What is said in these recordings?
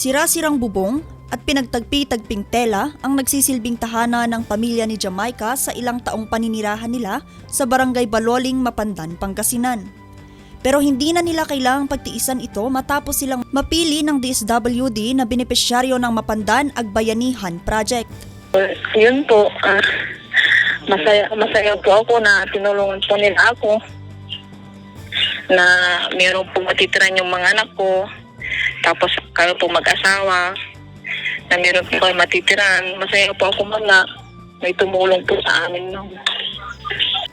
Sira-sirang bubong at pinagtagpi-tagping tela ang nagsisilbing tahana ng pamilya ni Jamaica sa ilang taong paninirahan nila sa barangay Baloling, Mapandan, Pangasinan. Pero hindi na nila kailangang pagtiisan ito matapos silang mapili ng DSWD na benepisyaryo ng Mapandan Agbayanihan Project. Yun po, ah, masaya, masaya po ako na tinulungan po nila ako na meron po matitiran yung mga anak ko tapos kayo po mag-asawa na meron po kayo matitiran. Masaya po ako man na may tumulong po sa amin. No?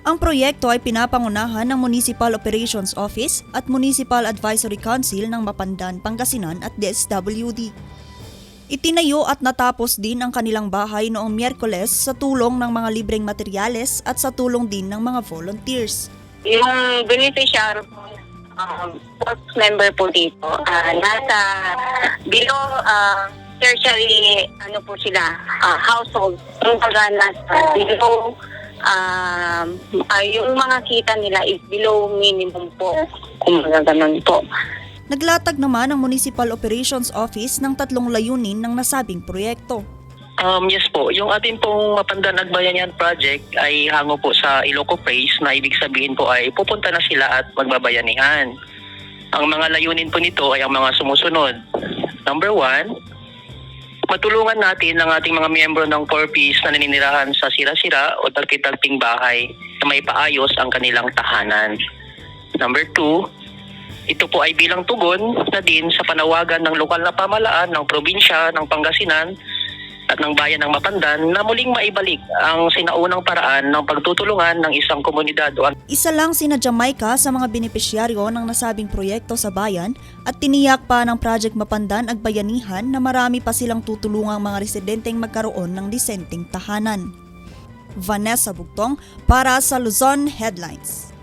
Ang proyekto ay pinapangunahan ng Municipal Operations Office at Municipal Advisory Council ng Mapandan, Pangasinan at DSWD. Itinayo at natapos din ang kanilang bahay noong Miyerkules sa tulong ng mga libreng materyales at sa tulong din ng mga volunteers. Yung beneficiary um, board member po dito, ah, nasa below ah, tertiary ano po sila, ah, household. Yung baga nasa below um, ah, yung mga kita nila is below minimum po. Kung mga ganun po. Naglatag naman ang Municipal Operations Office ng tatlong layunin ng nasabing proyekto. Um, yes po, yung ating pong Mapandan Agbayanihan Project ay hango po sa Iloco Praise na ibig sabihin po ay pupunta na sila at magbabayanihan. Ang mga layunin po nito ay ang mga sumusunod. Number one, matulungan natin ang ating mga miyembro ng Corpis na naninirahan sa sira-sira o tagkitagping bahay na may paayos ang kanilang tahanan. Number two, ito po ay bilang tugon na din sa panawagan ng lokal na pamalaan ng probinsya ng Pangasinan at ng bayan ng Mapandan na muling maibalik ang sinaunang paraan ng pagtutulungan ng isang komunidad Isa lang sina Jamaica sa mga benepisyaryo ng nasabing proyekto sa bayan at tiniyak pa ng Project Mapandan Agbayanihan na marami pa silang tutulungang mga residenteng magkaroon ng disenteng tahanan. Vanessa Bugtong para sa Luzon Headlines.